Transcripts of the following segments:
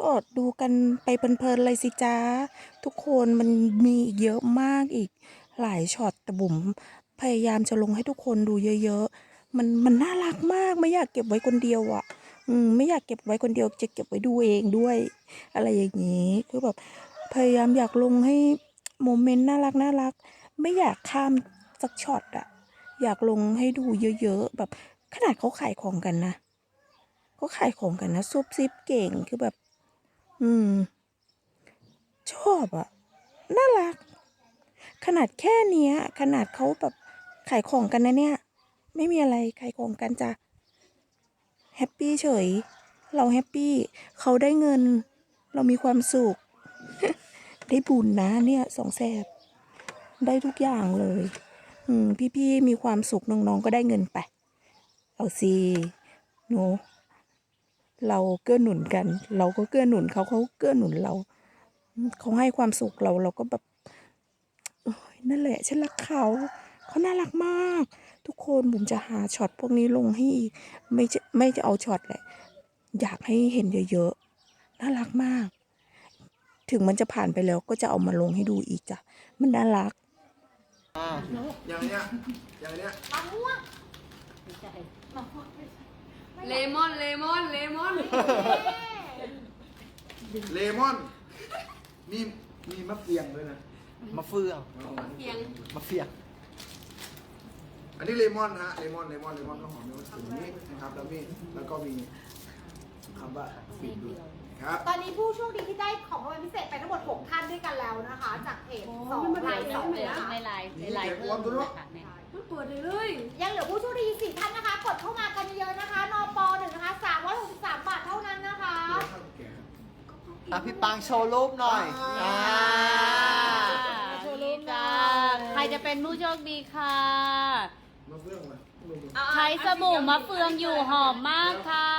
ก็ดูกันไปเพลินๆเลยสิจ้า ทุกคนมันมีอีกเยอะมากอีกหลายช็อตแต่บุ๋มพยายามจะลงให้ทุกคนดูเยอะๆ มันมันน่ารักมากไม่อยากเก็บไว้คนเดียวอะ อืมไม่อยากเก็บไว้คนเดียวจะเก็บไว้ดูเองด้วย อะไรอย่างนี้คือแบบพยายามอยากลงให้โมเมนต์น่ารักน่ารักไม่อยากข้ามสักช็อตอะอยากลงให้ดูเยอะๆแบบขนาดเขาขายของกันนะเขาขายของกันนะซุบซิบเก่งคือแบบ อืม ชอบอะน่ารัก ขนาดแค่เนี้ย ขนาดเขาแบบขายของกันนะเนี่ย ไม่มีอะไรขายของกันจ้ะแฮปปี้เฉย เราแฮปปี้ เขาได้เงิน เรามีความสุข ได้บุญนะเนี่ยสองแสบ ได้ทุกอย่างเลย อืม พี่ๆมีความสุขน้องๆก็ได้เงินไป เอาสิหนู เราเกื้อหนุนกัน เราก็เกื้อหนุนเขาเขาเกื้อหนุนเราอืมเขาให้ความสุขเราเราก็แบบโอ้ยนั่นแหละฉันรักเขาเขาน่ารักมาก ทุกคนบุ๋มจะหาช็อตพวกนี้ลงให้อีกไม่จะไม่จะเอาช็อตแหละ อยากให้เห็นเยอะๆน่ารักมาก ถึงมันจะผ่านไปแล้วก็จะเอามาลงให้ดูอีกจ้ะมันน่ารักอย่างเนี้ยอย่างเนี้ย เลมอน เลมอน เลมอน เลมอน มีมีมะเฟืองด้วยนะมะเฟืองเพียงมะเฟียง อันนี้เลมอนฮะ เลมอน เลมอน เลมอนข้าวหอมเลมอนอย่างนี้นะครับ แล้วมีแล้วก็มีคำว่าฟินด้วยครับ ตอนนี้ผู้โชคดีที่ได้ของรางวัลพิเศษไปทั้งหมด 6 ท่านด้วยกันแล้วนะคะ จากเพจสองไลน์สองเลยนะคะในไลน์ในไลน์เพิ่มค่ะเนี่ยมันเปิดเลยเลยยังเหลือผู้โชคดีสี่ท่านนะคะ กดเข้ามากันเยอะๆนะคะนปหนึ่งนะคะ363บาทเท่านั้นนะคะอะพี่ปังโชว์รูปหน่อยอ่าอ่าโชว์รูปจ้าใครจะเป็นผู้โชคดีค่ะมะเฟืองมาลงมาใช้สบู่มะเฟืองอยู่หอมมากค่ะ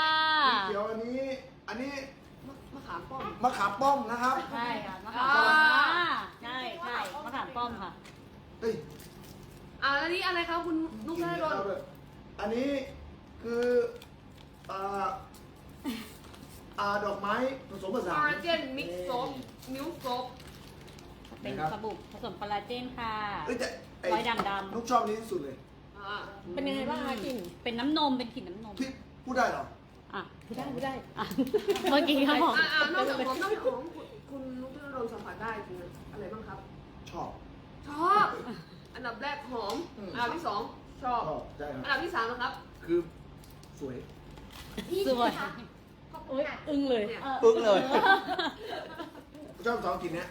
เดี๋ยวอันนี้ อันนี้มะขามป้อมมะขามป้อมนะครับ ใช่ค่ะมะขามป้อมค่ะใช่ใช่มะขามป้อมค่ะเฮ้ย อ่าแล้วนี่อะไรครับคุณนุ๊กธนดลอันนี้คืออ่าอ่าดอกไม้ผสมผสานคอลลาเจนมิกซ์โซฟมิลค์โซฟเป็นสบู่ผสมคอลลาเจนค่ะ เอ้ยแต่ไรอยด่างดำนุกชอบนี้ที่สุดเลยอ่าเป็นยังไงบ้างคะกลิ่นเป็นน้ำนมเป็นกลิ่นน้ำนม ที่พูดได้เหรอ อะพูดได้พูดได้ อะเมื่อกี้เขาบอกอ่าอ่านอกจากผมนอกจากของคุณคุณนุ๊กธนดลสัมผัสได้คืออะไรบ้างครับ ชอบ ชอบอัน ดับแรกหอมอืม อันดับที่สองชอบ ชอบใช่คอันรับดับที่สามนะครับ คือสวยสวยขอบคุณค่ะอึ้งเลยเนี่ย อึ้งเลย ชอบสองกลินเนี้ย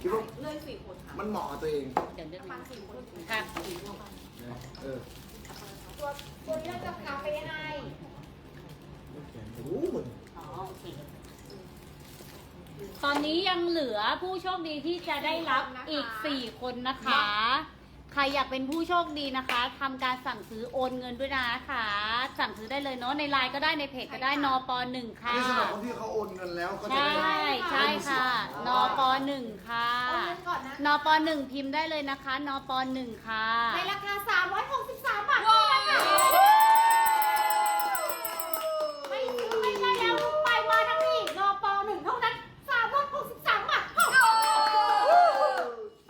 คิดว่าเลื่อนสี่คนค่ะมันเหมาะกับตัวเองเดี๋ยวเดี๋ยวประมาณสี่คนค่ะเออตัวตัวนี้เราจะคาเฟ่ให้รู้หมดอ๋อโอเค ตอนนี้ยังเหลือผู้โชคดีที่จะได้รับอีก 4 คนนะคะ ใครอยากเป็นผู้โชคดีนะคะทำการสั่งซื้อโอนเงินด้วยนะคะ สั่งซื้อได้เลยเนาะในไลน์ก็ได้ในเพจก็ได้นปหนึ่งค่ะนี่สำหรับคนที่เขาโอนเงินแล้วเขาใชจะได้่ใช่ค่ะนปหนึ่งค่ะเอาเงินก่อนนะนปหนึ่งพิมพ์ได้เลยนะคะนปหนึ่งค่ะ ในราคา 363 บาทเท่านั้นค่ะไม่ซื้อไม่ได้แล้วไปมาทั้งนี้นปหนึ่งเท่านั้น363 บาทเท่านั้น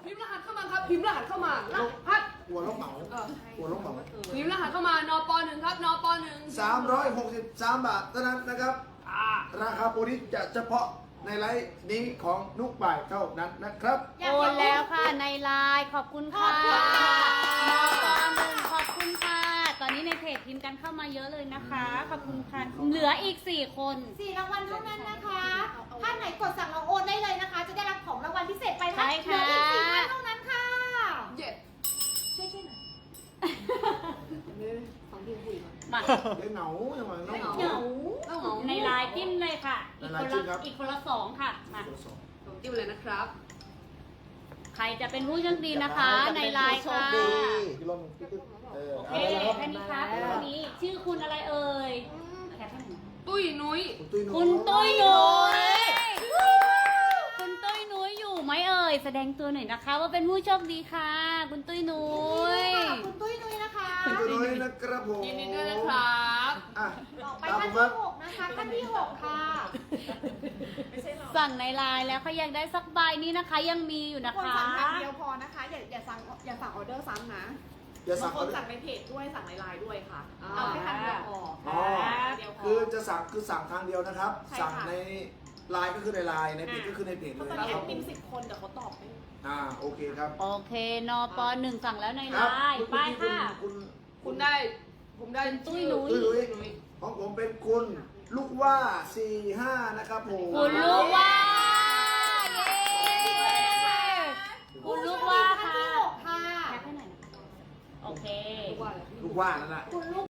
พิมพ์รหัสเข้ามาครับ พิมพ์รหัสเข้ามารหัส หั วลูกเหมาเออหัวลูกเหมาพิมพ์รหัสเข้ามานปหนึ่งครับนปหนึ่งสามร้อยหกสิบสามบาทเท่านั้นนะครับอ่าราคาโปรนี้จะเฉพาะในไลฟ์นี้ของนุกบ่ายเท่านั้นนะครับโอนแล้วค่ะในไลน์ขอบคุณค่ะขอบคุณค่ะนปหนึ่งขอบคุณค่ะ ตอนนี้ในเพจพิมพ์กันเข้ามาเยอะเลยนะคะ ขอบคุณค่ะ เหลืออีก 4 คน สี่รางวัลเท่า มาเล่นเหงาจังหวะน้องเหงาต้องของในไลน์จิ้มเลยค่ะ อีกคนในไลน์จิ้มครัละบอีกคนละสองค่ะมาผมจิ้มเลยนะครับ ใครจะเป็นผู้โชคดีนะคะ ในไลน์ค่ะพี่ลมพี่ตึ๊ดเออโอเอาเคเลยครับแค่นี้ครับแค่นี้ชื่อคุณอะไรเอ่ยแค่ท่านหนึ่งตุ้ยนุ้ยคุณตุ้ยนุ้คุณตุ้ยนุ้ยคุณตุ้ยนุ้ยอยู่ไหมเอ่ยแสดงตัวหน่อยนะคะ ว่าเป็นผู้โชคดีค่ะ คุณตุ้ยนุ้ยขอบคุณตุ้ยนุ้ยนะ คะคุณตุ้ยนุ้ยนะครับผมยินดีด้วยนะครับอะต่อไปตามท่าผนมครับที่หกนะคะนะคะท่านที่หกค่ะสั่งในไลน์แล้วเขายังได้สักใบนี้นะคะ ยังมีอยู่นะคนคะสั่งครั้งเดียวพอนะคะ อย่าอย่าสั่งอย่าสั่งออเดอร์ซ้ำนะอย่าสั่บางงคนสั่งในเพจด้วยสั่งในไลน์ด้วยค่ะ เอาแค่ครั้งเดียวพออ๋อเดียวพคือจะสั่งคือสั่งทางเดียวนะครับ ใช่ค่ะ สั่งในไลน์ก็คือในไลน์ในเพจก็คือในเพจเพเลราะยตอนนะนี้คแอรับดมินสิบคนแต่เขาตอบไม่ อ่าโอเคครับโอเคนอปหนึ่งสั่งแล้วในคไลรับน์คุณไปคุณค่ะ คุณคุณได้ ผมได้ตุ้ยชื่อนุ้ยตุ้ยนุ้ยของผมเป็นคุณลูกว่าสี่ห้านะครับผม คุณลูกว่าเย้คุณลูกว่าท่านค่ะที่หกค่ะแคปให้หน่อยนะคะโอเค ลูกว่านั่นแหละ คุณลูก